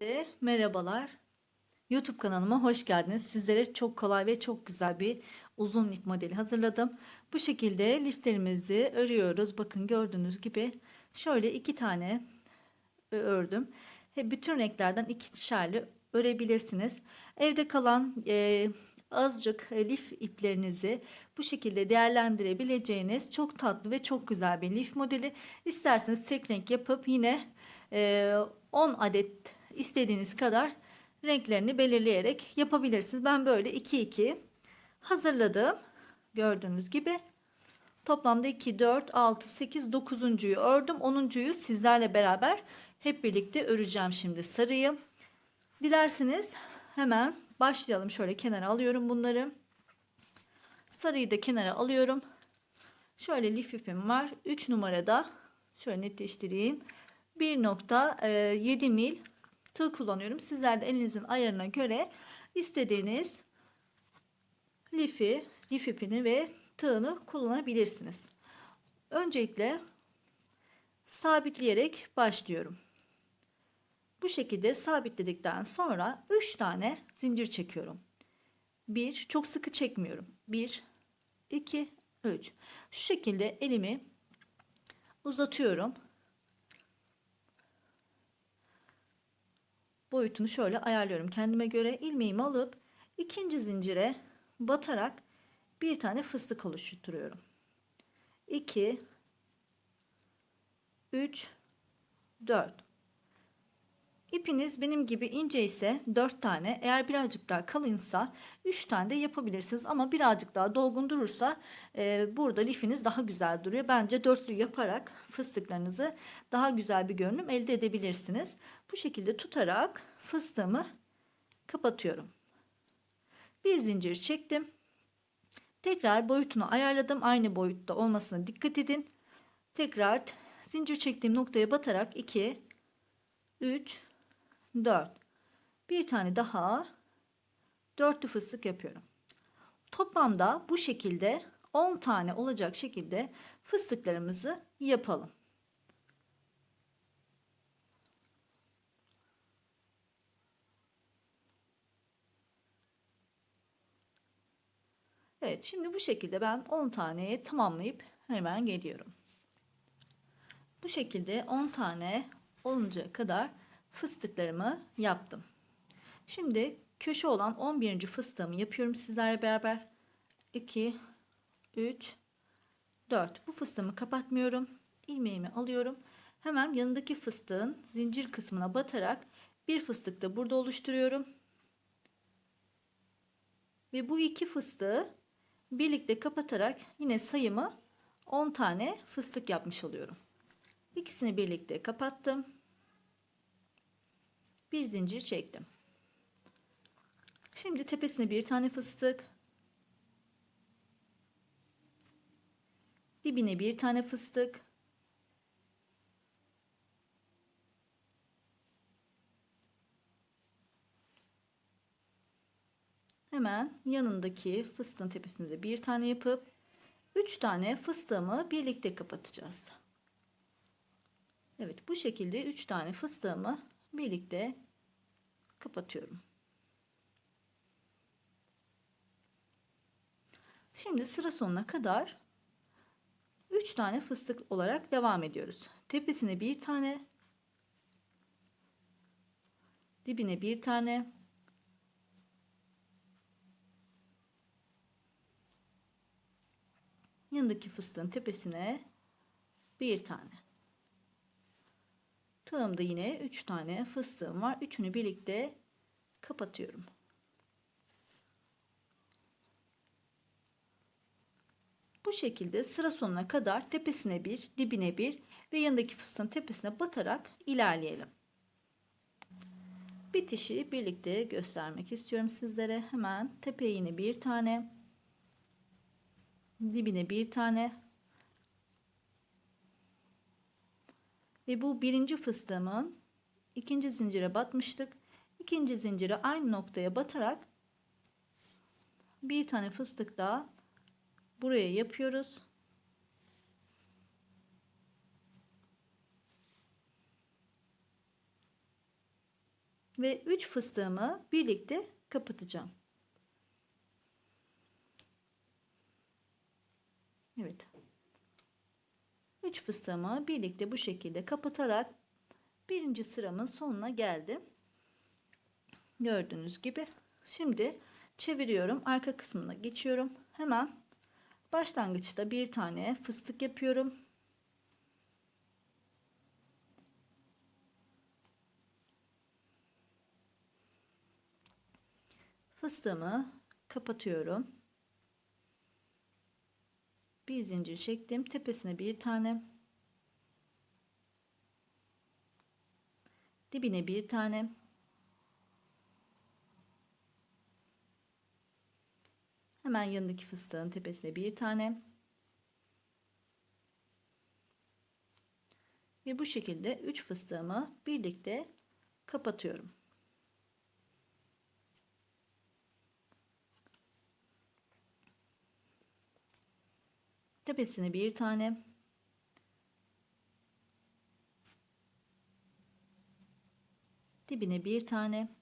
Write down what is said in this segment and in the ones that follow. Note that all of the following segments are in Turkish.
Herkese Merhabalar. YouTube kanalıma hoş geldiniz. Sizlere çok kolay ve çok güzel bir uzun lif modeli hazırladım. Bu şekilde liflerimizi örüyoruz. Bakın gördüğünüz gibi şöyle iki tane ördüm. Bütün renklerden ikişerli örebilirsiniz. Evde kalan e, azıcık e, lif iplerinizi bu şekilde değerlendirebileceğiniz çok tatlı ve çok güzel bir lif modeli. İsterseniz tek renk yapıp yine e, 10 adet istediğiniz kadar renklerini belirleyerek yapabilirsiniz. Ben böyle 2 2 hazırladım. Gördüğünüz gibi toplamda 2 4 6 8 9'uncuyu ördüm. 10'uncuyu sizlerle beraber hep birlikte öreceğim şimdi sarıyı. Dilerseniz hemen başlayalım. Şöyle kenara alıyorum bunları. Sarıyı da kenara alıyorum. Şöyle lif ipim var. 3 numarada şöyle netleştireyim. 1.7 mil tığ kullanıyorum. Sizler de elinizin ayarına göre istediğiniz lifi, lif ipini ve tığını kullanabilirsiniz. Öncelikle sabitleyerek başlıyorum. Bu şekilde sabitledikten sonra 3 tane zincir çekiyorum. 1 çok sıkı çekmiyorum. 1 2 3. Şu şekilde elimi uzatıyorum. Boyutunu şöyle ayarlıyorum. Kendime göre ilmeğimi alıp ikinci zincire batarak bir tane fıstık oluşturuyorum. 2 3 4 İpiniz benim gibi ince ise 4 tane eğer birazcık daha kalınsa 3 tane de yapabilirsiniz ama birazcık daha dolgun durursa e, burada lifiniz daha güzel duruyor bence dörtlü yaparak fıstıklarınızı daha güzel bir görünüm elde edebilirsiniz bu şekilde tutarak fıstığımı kapatıyorum. Bir zincir çektim. Tekrar boyutunu ayarladım. Aynı boyutta olmasına dikkat edin. Tekrar zincir çektiğim noktaya batarak 2 3 4 bir tane daha dörtlü fıstık yapıyorum. Toplamda bu şekilde 10 tane olacak şekilde fıstıklarımızı yapalım. Evet şimdi bu şekilde ben 10 taneye tamamlayıp hemen geliyorum. Bu şekilde 10 tane oluncaya kadar fıstıklarımı yaptım. Şimdi köşe olan 11. fıstığımı yapıyorum sizlerle beraber. 2 3 4 bu fıstığımı kapatmıyorum. ilmeğimi alıyorum. Hemen yanındaki fıstığın zincir kısmına batarak bir fıstık da burada oluşturuyorum. Ve bu iki fıstığı birlikte kapatarak yine sayımı 10 tane fıstık yapmış oluyorum. İkisini birlikte kapattım. Bir zincir çektim. Şimdi tepesine bir tane fıstık. Dibine bir tane fıstık. hemen yanındaki fıstığın tepesinde de bir tane yapıp 3 tane fıstığımı birlikte kapatacağız. Evet bu şekilde 3 tane fıstığımı birlikte kapatıyorum. Şimdi sıra sonuna kadar 3 tane fıstık olarak devam ediyoruz. Tepesine bir tane, dibine bir tane, yanındaki fıstığın tepesine bir tane. Tığımda yine 3 tane fıstığım var. Üçünü birlikte kapatıyorum. Bu şekilde sıra sonuna kadar tepesine bir, dibine bir ve yanındaki fıstığın tepesine batarak ilerleyelim. Bitişi birlikte göstermek istiyorum sizlere. Hemen tepeye yine bir tane, dibine bir tane ve bu birinci fıstığımın ikinci zincire batmıştık ikinci zincire aynı noktaya batarak bir tane fıstık daha buraya yapıyoruz Ve 3 fıstığımı birlikte kapatacağım. Evet. 3 fıstığımı birlikte bu şekilde kapatarak birinci sıramın sonuna geldim. Gördüğünüz gibi. Şimdi çeviriyorum. Arka kısmına geçiyorum. Hemen başlangıçta bir tane fıstık yapıyorum. Fıstığımı kapatıyorum. Bir zincir çektim. Tepesine bir tane. Dibine bir tane. Hemen yanındaki fıstığın tepesine bir tane. Ve bu şekilde 3 fıstığımı birlikte kapatıyorum. Tepesine bir tane. Dibine bir tane.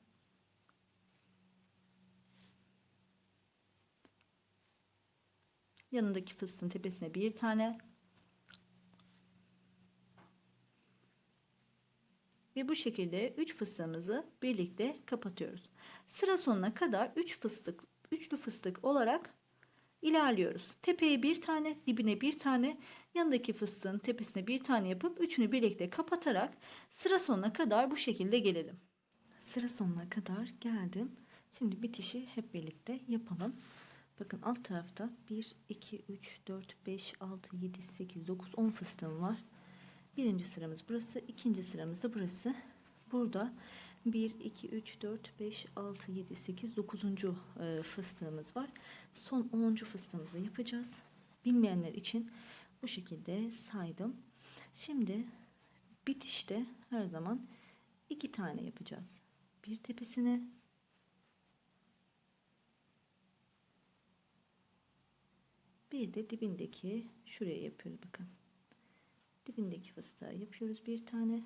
Yanındaki fıstığın tepesine bir tane. Ve bu şekilde 3 fıstığımızı birlikte kapatıyoruz. Sıra sonuna kadar 3 fıstık, üçlü fıstık olarak ilerliyoruz. Tepeye bir tane, dibine bir tane, yanındaki fıstığın tepesine bir tane yapıp üçünü birlikte kapatarak sıra sonuna kadar bu şekilde gelelim. Sıra sonuna kadar geldim. Şimdi bitişi hep birlikte yapalım. Bakın alt tarafta 1, 2, 3, 4, 5, 6, 7, 8, 9, 10 fıstığım var. Birinci sıramız burası. ikinci sıramız da burası. Burada 1, 2, 3, 4, 5, 6, 7, 8, 9. fıstığımız var. Son 10. fıstığımızı yapacağız. Bilmeyenler için bu şekilde saydım. Şimdi bitişte her zaman iki tane yapacağız. Bir tepesine bir de dibindeki şuraya yapıyoruz bakın. Dibindeki fıstığa yapıyoruz bir tane.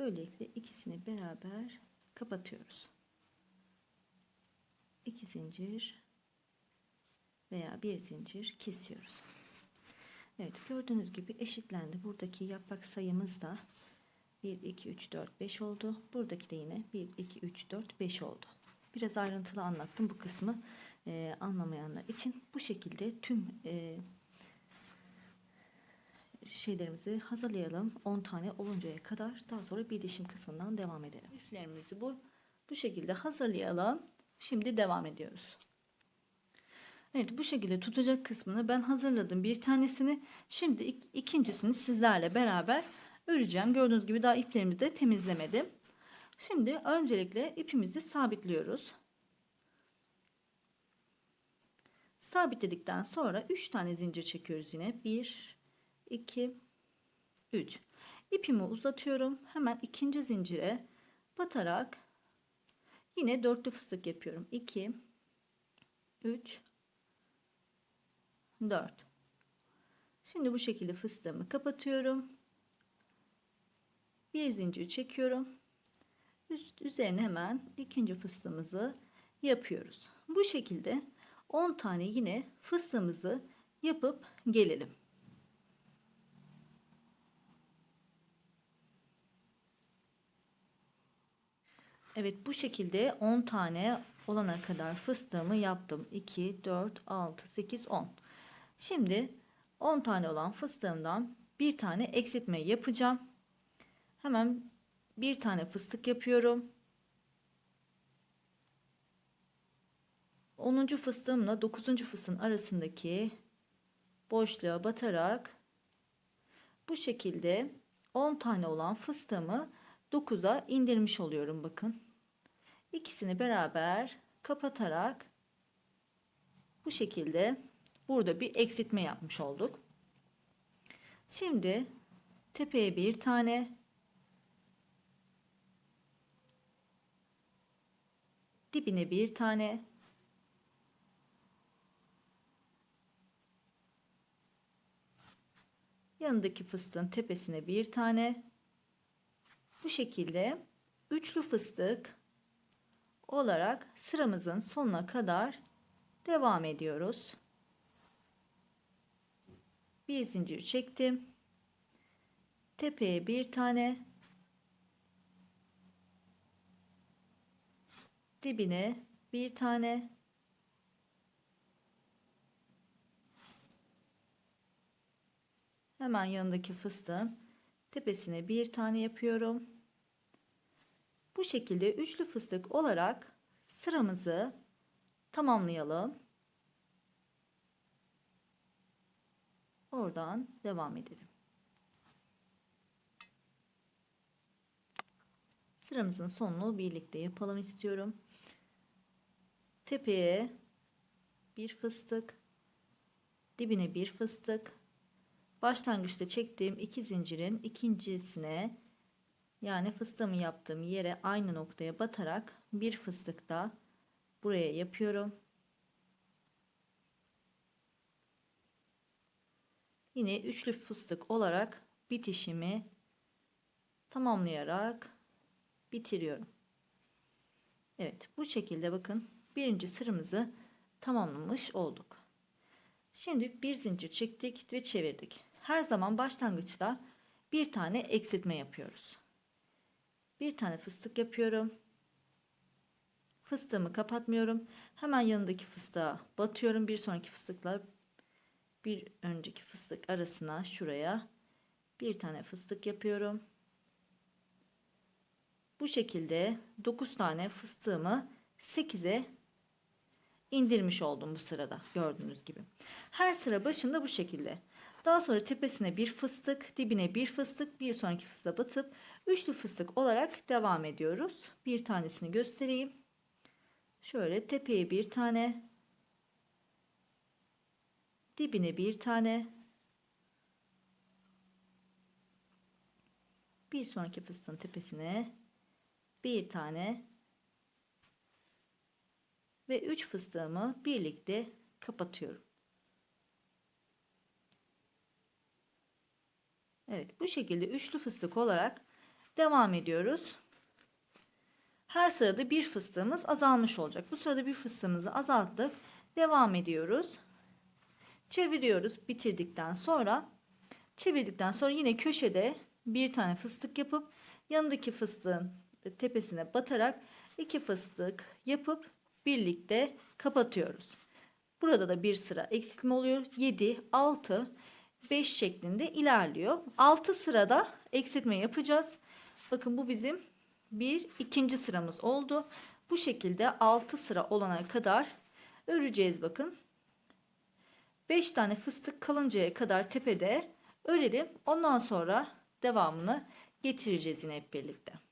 Böylelikle ikisini beraber kapatıyoruz. İki zincir veya bir zincir kesiyoruz. Evet gördüğünüz gibi eşitlendi. Buradaki yaprak sayımız da 1, 2, 3, 4, 5 oldu. Buradaki de yine 1, 2, 3, 4, 5 oldu. Biraz ayrıntılı anlattım bu kısmı e, anlamayanlar için. Bu şekilde tüm e, şeylerimizi hazırlayalım. 10 tane oluncaya kadar daha sonra birleşim kısmından devam edelim. Liflerimizi bu bu şekilde hazırlayalım. Şimdi devam ediyoruz. Evet bu şekilde tutacak kısmını ben hazırladım bir tanesini. Şimdi ik ikincisini sizlerle beraber öreceğim. Gördüğünüz gibi daha iplerimizi de temizlemedim. Şimdi öncelikle ipimizi sabitliyoruz. Sabitledikten sonra 3 tane zincir çekiyoruz yine. 1 2 3 ipimi uzatıyorum. Hemen ikinci zincire batarak yine dörtlü fıstık yapıyorum. 2 3 4 şimdi bu şekilde fıstığımı kapatıyorum. Bir zincir çekiyorum. Üst üzerine hemen ikinci fıstığımızı yapıyoruz. Bu şekilde 10 tane yine fıstığımızı yapıp gelelim Evet bu şekilde 10 tane olana kadar fıstığımı yaptım. 2, 4, 6, 8, 10. Şimdi 10 tane olan fıstığımdan bir tane eksiltme yapacağım. Hemen bir tane fıstık yapıyorum. 10. fıstığımla 9. fıstığın arasındaki boşluğa batarak bu şekilde 10 tane olan fıstığımı 9'a indirmiş oluyorum bakın. İkisini beraber kapatarak bu şekilde burada bir eksiltme yapmış olduk. Şimdi tepeye bir tane dibine bir tane yanındaki fıstığın tepesine bir tane bu şekilde üçlü fıstık olarak sıramızın sonuna kadar devam ediyoruz. Bir zincir çektim. Tepeye bir tane dibine bir tane hemen yanındaki fıstığın tepesine bir tane yapıyorum. Bu şekilde üçlü fıstık olarak sıramızı tamamlayalım. Oradan devam edelim. Sıramızın sonunu birlikte yapalım istiyorum. Tepeye bir fıstık, dibine bir fıstık. Başlangıçta çektiğim iki zincirin ikincisine yani fıstığımı yaptığım yere aynı noktaya batarak bir fıstık da buraya yapıyorum. Yine üçlü fıstık olarak bitişimi tamamlayarak bitiriyorum. Evet bu şekilde bakın birinci sıramızı tamamlamış olduk. Şimdi bir zincir çektik ve çevirdik. Her zaman başlangıçta bir tane eksiltme yapıyoruz. Bir tane fıstık yapıyorum. Fıstığımı kapatmıyorum. Hemen yanındaki fıstığa batıyorum. Bir sonraki fıstıkla bir önceki fıstık arasına şuraya bir tane fıstık yapıyorum. Bu şekilde 9 tane fıstığımı 8'e indirmiş oldum bu sırada gördüğünüz gibi. Her sıra başında bu şekilde. Daha sonra tepesine bir fıstık, dibine bir fıstık, bir sonraki fıstığa batıp üçlü fıstık olarak devam ediyoruz. Bir tanesini göstereyim. Şöyle tepeye bir tane, dibine bir tane, bir sonraki fıstığın tepesine bir tane ve 3 fıstığımı birlikte kapatıyorum. Evet bu şekilde üçlü fıstık olarak devam ediyoruz. Her sırada bir fıstığımız azalmış olacak. Bu sırada bir fıstığımızı azalttık. Devam ediyoruz. Çeviriyoruz bitirdikten sonra. Çevirdikten sonra yine köşede bir tane fıstık yapıp yanındaki fıstığın tepesine batarak iki fıstık yapıp birlikte kapatıyoruz. Burada da bir sıra eksiltme oluyor. 7, 6, 5 şeklinde ilerliyor. 6 sırada eksiltme yapacağız. Bakın bu bizim bir ikinci sıramız oldu. Bu şekilde 6 sıra olana kadar öreceğiz bakın. 5 tane fıstık kalıncaya kadar tepede örelim. Ondan sonra devamını getireceğiz yine hep birlikte.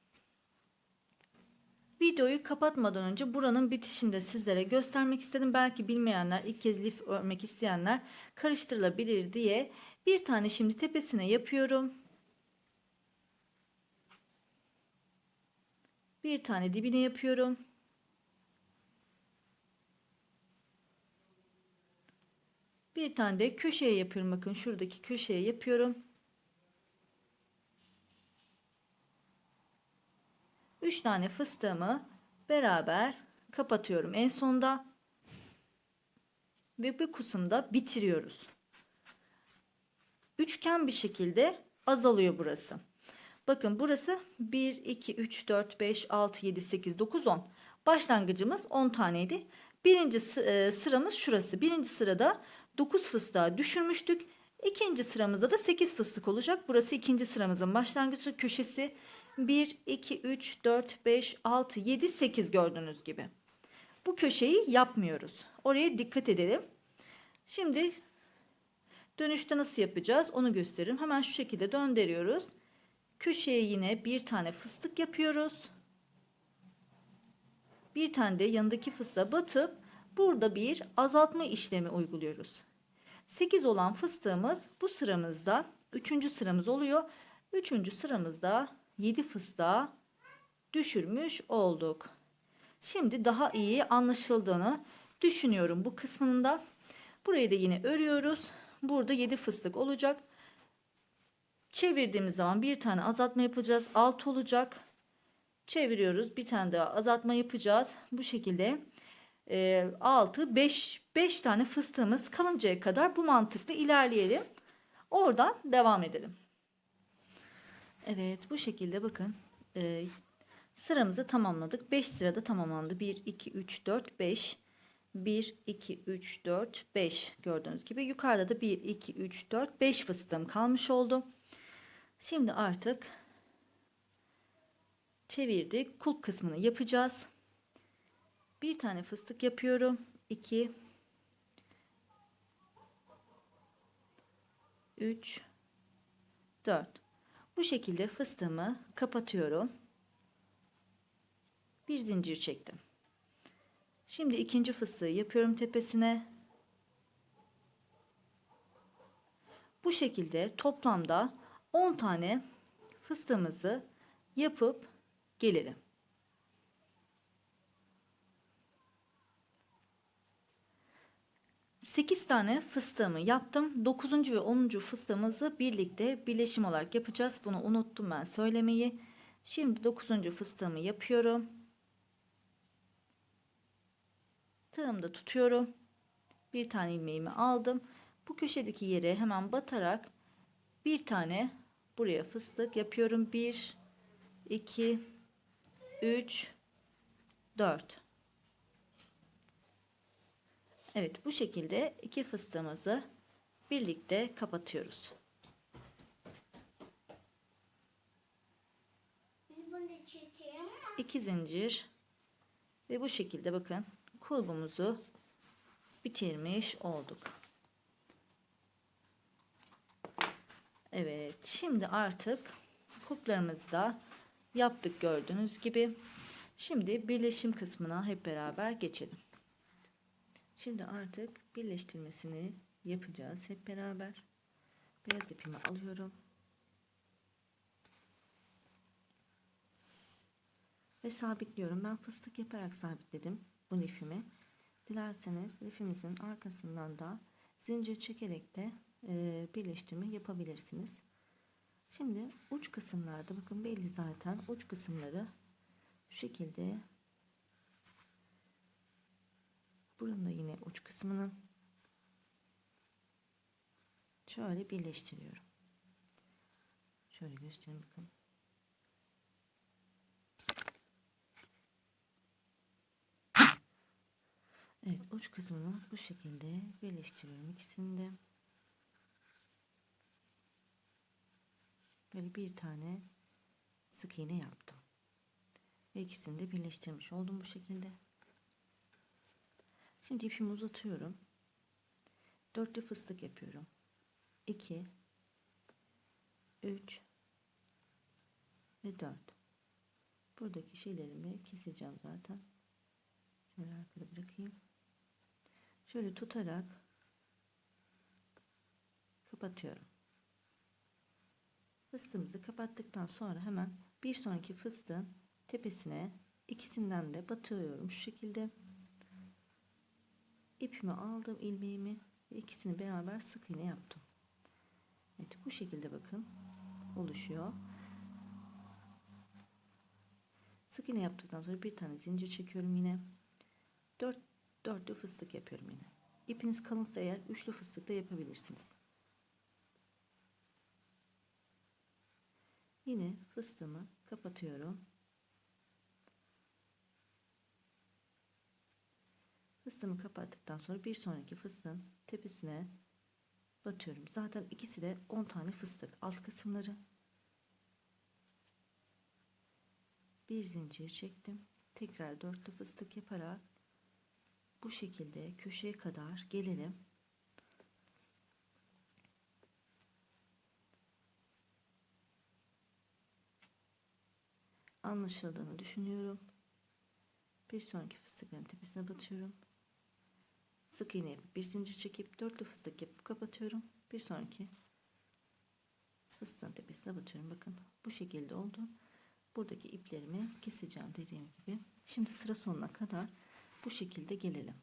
Videoyu kapatmadan önce buranın bitişini de sizlere göstermek istedim. Belki bilmeyenler, ilk kez lif örmek isteyenler karıştırılabilir diye bir tane şimdi tepesine yapıyorum. Bir tane dibine yapıyorum. Bir tane de köşeye yapıyorum. Bakın şuradaki köşeye yapıyorum. 3 tane fıstığımı beraber kapatıyorum en sonda ve bu kısımda bitiriyoruz. Üçgen bir şekilde azalıyor burası. Bakın burası 1, 2, 3, 4, 5, 6, 7, 8, 9, 10. Başlangıcımız 10 taneydi. Birinci e, sıramız şurası. Birinci sırada 9 fıstığa düşürmüştük. İkinci sıramızda da 8 fıstık olacak. Burası ikinci sıramızın başlangıcı köşesi. 1, 2, 3, 4, 5, 6, 7, 8 gördüğünüz gibi. Bu köşeyi yapmıyoruz. Oraya dikkat edelim. Şimdi dönüşte nasıl yapacağız onu gösteririm. Hemen şu şekilde döndürüyoruz. Köşeye yine bir tane fıstık yapıyoruz. Bir tane de yanındaki fıstığa batıp burada bir azaltma işlemi uyguluyoruz. 8 olan fıstığımız bu sıramızda 3. sıramız oluyor. 3. sıramızda 7 fıstığa düşürmüş olduk. Şimdi daha iyi anlaşıldığını düşünüyorum bu kısmında. Burayı da yine örüyoruz. Burada 7 fıstık olacak. Çevirdiğimiz zaman bir tane azaltma yapacağız. Alt olacak. Çeviriyoruz. Bir tane daha azaltma yapacağız. Bu şekilde e, 6 5 5 tane fıstığımız kalıncaya kadar bu mantıkla ilerleyelim. Oradan devam edelim. Evet bu şekilde bakın e, sıramızı tamamladık. 5 sırada tamamlandı. 1 2 3 4 5 1 2 3 4 5 gördüğünüz gibi yukarıda da 1 2 3 4 5 fıstığım kalmış oldu. Şimdi artık çevirdik. Kulp kısmını yapacağız. Bir tane fıstık yapıyorum. 2 3 4 Bu şekilde fıstığımı kapatıyorum. Bir zincir çektim. Şimdi ikinci fıstığı yapıyorum tepesine. Bu şekilde toplamda 10 tane fıstığımızı yapıp gelelim. Sekiz tane fıstığımı yaptım. Dokuzuncu ve onuncu fıstığımızı birlikte birleşim olarak yapacağız. Bunu unuttum ben söylemeyi. Şimdi dokuzuncu fıstığımı yapıyorum. Tığımda tutuyorum. Bir tane ilmeğimi aldım. Bu köşedeki yere hemen batarak bir tane buraya fıstık yapıyorum. 1 2 3 4 Evet bu şekilde iki fıstığımızı birlikte kapatıyoruz. İki zincir ve bu şekilde bakın kulbumuzu bitirmiş olduk. Evet şimdi artık kulplarımızı da yaptık gördüğünüz gibi. Şimdi birleşim kısmına hep beraber geçelim. Şimdi artık birleştirmesini yapacağız hep beraber. Beyaz ipimi alıyorum. Ve sabitliyorum. Ben fıstık yaparak sabitledim bu lifimi. Dilerseniz lifimizin arkasından da zincir çekerek de e, birleştirme yapabilirsiniz. Şimdi uç kısımlarda bakın belli zaten uç kısımları şu şekilde buranın da yine uç kısmını şöyle birleştiriyorum. Şöyle göstereyim bakın. Evet uç kısmını bu şekilde birleştiriyorum ikisini de. Böyle bir tane sık iğne yaptım. Ve ikisini de birleştirmiş oldum bu şekilde. Şimdi ipimi uzatıyorum. Dörtlü fıstık yapıyorum. 2 3 ve 4. Buradaki şeylerimi keseceğim zaten. Şöyle arkada bırakayım. Şöyle tutarak kapatıyorum. Fıstığımızı kapattıktan sonra hemen bir sonraki fıstığın tepesine ikisinden de batıyorum şu şekilde. İpimi aldım ilmeğimi ikisini beraber sık iğne yaptım. Evet bu şekilde bakın oluşuyor. Sık iğne yaptıktan sonra bir tane zincir çekiyorum yine. 4 dörtlü fıstık yapıyorum yine. İpiniz kalınsa eğer üçlü fıstık da yapabilirsiniz. Yine fıstığımı kapatıyorum. Fıstığımı kapattıktan sonra bir sonraki fıstığın tepesine batıyorum. Zaten ikisi de 10 tane fıstık alt kısımları. Bir zincir çektim. Tekrar dörtlü fıstık yaparak bu şekilde köşeye kadar gelelim. Anlaşıldığını düşünüyorum. Bir sonraki fıstıkların tepesine batıyorum. Sık iğne yapıp bir zincir çekip dörtlü fıstık yapıp kapatıyorum. Bir sonraki fıstığın tepesine batıyorum. Bakın bu şekilde oldu. Buradaki iplerimi keseceğim dediğim gibi. Şimdi sıra sonuna kadar bu şekilde gelelim.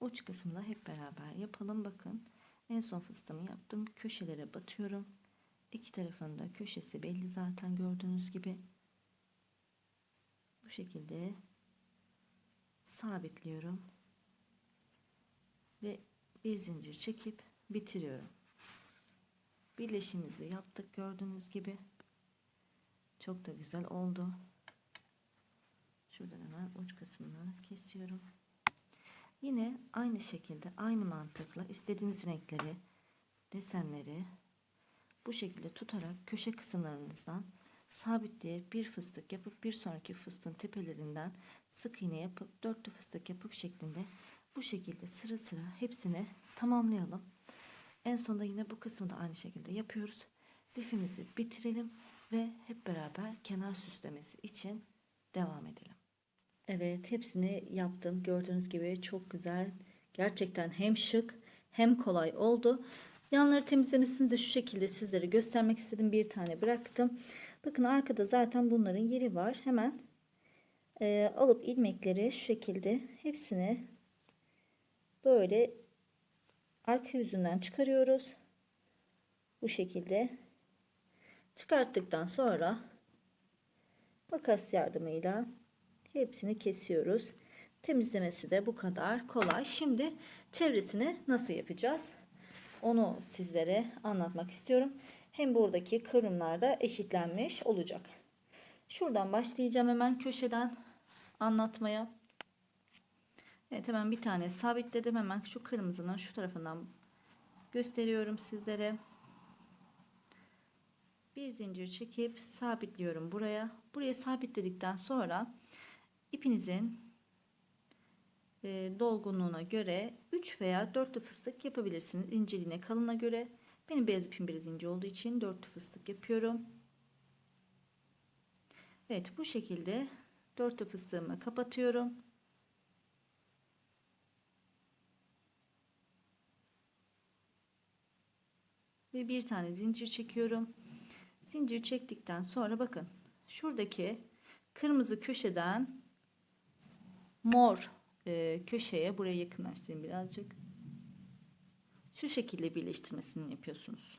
Uç kısmını hep beraber yapalım. Bakın En son fıstığımı yaptım. Köşelere batıyorum. İki tarafında köşesi belli zaten gördüğünüz gibi. Bu şekilde sabitliyorum. Ve bir zincir çekip bitiriyorum. Birleşimizi yaptık gördüğünüz gibi. Çok da güzel oldu. Şuradan hemen uç kısmını kesiyorum. Yine aynı şekilde aynı mantıkla istediğiniz renkleri, desenleri bu şekilde tutarak köşe kısımlarınızdan sabitleyip bir fıstık yapıp bir sonraki fıstığın tepelerinden sık iğne yapıp dörtlü fıstık yapıp şeklinde bu şekilde sıra sıra hepsini tamamlayalım. En sonunda yine bu kısmı da aynı şekilde yapıyoruz. Lifimizi bitirelim ve hep beraber kenar süslemesi için devam edelim. Evet hepsini yaptım. Gördüğünüz gibi çok güzel. Gerçekten hem şık hem kolay oldu. Yanları temizlemesini de şu şekilde sizlere göstermek istedim. Bir tane bıraktım. Bakın arkada zaten bunların yeri var. Hemen e, alıp ilmekleri şu şekilde hepsini böyle arka yüzünden çıkarıyoruz. Bu şekilde çıkarttıktan sonra makas yardımıyla hepsini kesiyoruz. Temizlemesi de bu kadar kolay. Şimdi çevresini nasıl yapacağız? Onu sizlere anlatmak istiyorum. Hem buradaki kıvrımlar da eşitlenmiş olacak. Şuradan başlayacağım hemen köşeden anlatmaya. Evet hemen bir tane sabitledim. Hemen şu kırmızının şu tarafından gösteriyorum sizlere. Bir zincir çekip sabitliyorum buraya. Buraya sabitledikten sonra ipinizin e, dolgunluğuna göre 3 veya 4 fıstık yapabilirsiniz. İnceliğine kalına göre. Benim beyaz ipim biraz ince olduğu için 4 fıstık yapıyorum. Evet bu şekilde 4 fıstığımı kapatıyorum. Ve bir tane zincir çekiyorum. Zincir çektikten sonra bakın şuradaki kırmızı köşeden mor e, köşeye buraya yakınlaştırayım birazcık. Şu şekilde birleştirmesini yapıyorsunuz.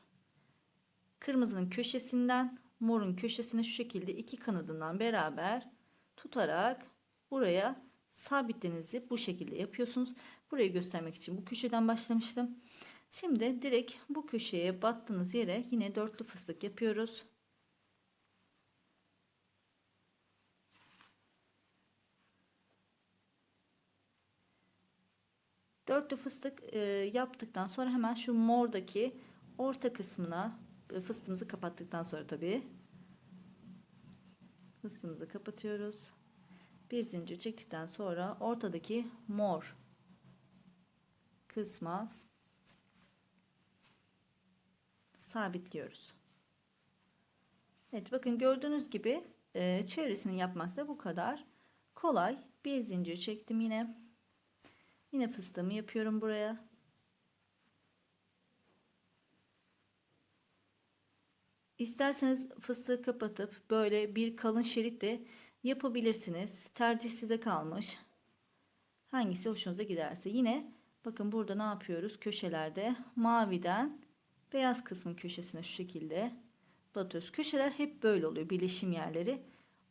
Kırmızının köşesinden morun köşesine şu şekilde iki kanadından beraber tutarak buraya sabitlerinizi bu şekilde yapıyorsunuz. Burayı göstermek için bu köşeden başlamıştım. Şimdi direkt bu köşeye battığınız yere yine dörtlü fıstık yapıyoruz. Dörtlü fıstık e, yaptıktan sonra hemen şu mordaki orta kısmına e, fıstığımızı kapattıktan sonra tabii fıstığımızı kapatıyoruz. Bir zincir çektikten sonra ortadaki mor kısma sabitliyoruz. Evet bakın gördüğünüz gibi e, çevresini yapmak da bu kadar kolay. Bir zincir çektim yine. Yine fıstığımı yapıyorum buraya. İsterseniz fıstığı kapatıp böyle bir kalın şerit de yapabilirsiniz. Tercih size kalmış. Hangisi hoşunuza giderse. Yine bakın burada ne yapıyoruz? Köşelerde maviden beyaz kısmın köşesine şu şekilde batıyoruz. Köşeler hep böyle oluyor. Birleşim yerleri.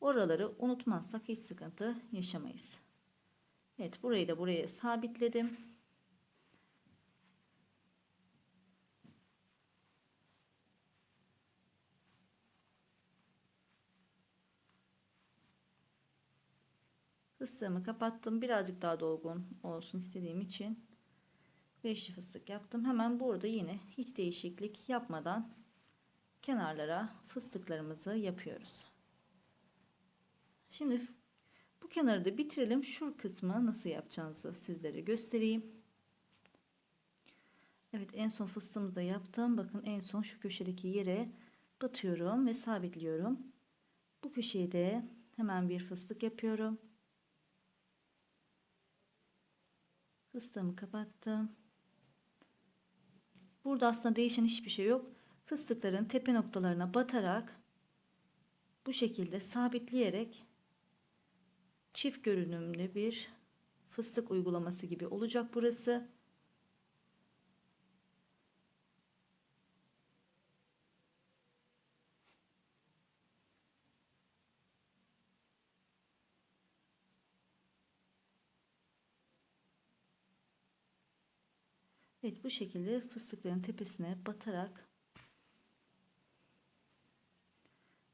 Oraları unutmazsak hiç sıkıntı yaşamayız. Evet burayı da buraya sabitledim. Fıstığımı kapattım. Birazcık daha dolgun olsun istediğim için. Beşli fıstık yaptım. Hemen burada yine hiç değişiklik yapmadan kenarlara fıstıklarımızı yapıyoruz. Şimdi bu kenarı da bitirelim. Şu kısmı nasıl yapacağınızı sizlere göstereyim. Evet en son fıstığımı da yaptım. Bakın en son şu köşedeki yere batıyorum ve sabitliyorum. Bu köşeye de hemen bir fıstık yapıyorum. Fıstığımı kapattım. Burada aslında değişen hiçbir şey yok. Fıstıkların tepe noktalarına batarak bu şekilde sabitleyerek çift görünümlü bir fıstık uygulaması gibi olacak burası. Evet bu şekilde fıstıkların tepesine batarak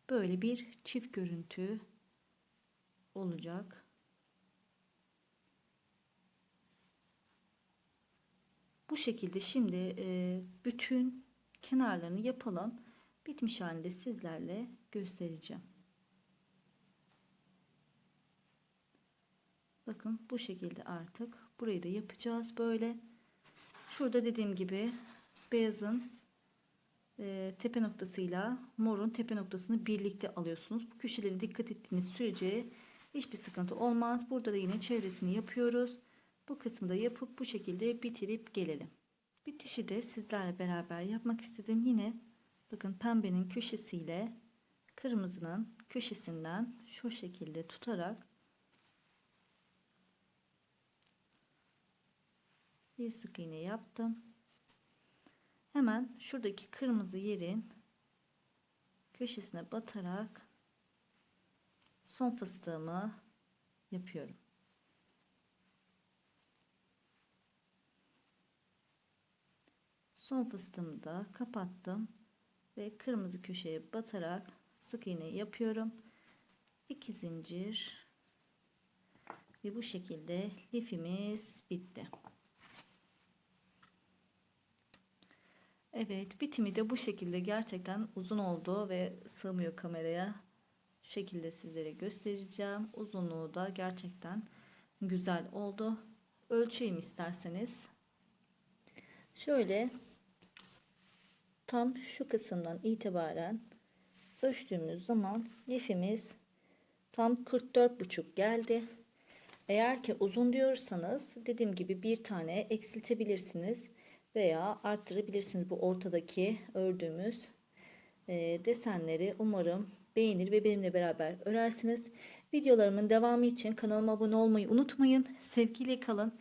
böyle bir çift görüntü olacak. Bu şekilde şimdi e, bütün kenarlarını yapalım. Bitmiş halinde sizlerle göstereceğim. Bakın bu şekilde artık burayı da yapacağız böyle. Şurada dediğim gibi beyazın e, tepe noktasıyla morun tepe noktasını birlikte alıyorsunuz. Bu köşeleri dikkat ettiğiniz sürece hiçbir sıkıntı olmaz. Burada da yine çevresini yapıyoruz. Bu kısmı da yapıp bu şekilde bitirip gelelim. Bitişi de sizlerle beraber yapmak istedim. Yine bakın pembenin köşesiyle kırmızının köşesinden şu şekilde tutarak bir sık iğne yaptım. Hemen şuradaki kırmızı yerin köşesine batarak son fıstığımı yapıyorum. Son fıstığımı da kapattım ve kırmızı köşeye batarak sık iğne yapıyorum. 2 zincir ve bu şekilde lifimiz bitti. Evet bitimi de bu şekilde gerçekten uzun oldu ve sığmıyor kameraya. Şu şekilde sizlere göstereceğim. Uzunluğu da gerçekten güzel oldu. Ölçeyim isterseniz. Şöyle tam şu kısımdan itibaren ölçtüğümüz zaman lifimiz tam 44,5 geldi. Eğer ki uzun diyorsanız dediğim gibi bir tane eksiltebilirsiniz veya arttırabilirsiniz bu ortadaki ördüğümüz e, desenleri umarım beğenir ve benimle beraber örersiniz. Videolarımın devamı için kanalıma abone olmayı unutmayın. Sevgiyle kalın.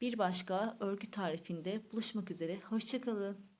Bir başka örgü tarifinde buluşmak üzere. Hoşçakalın.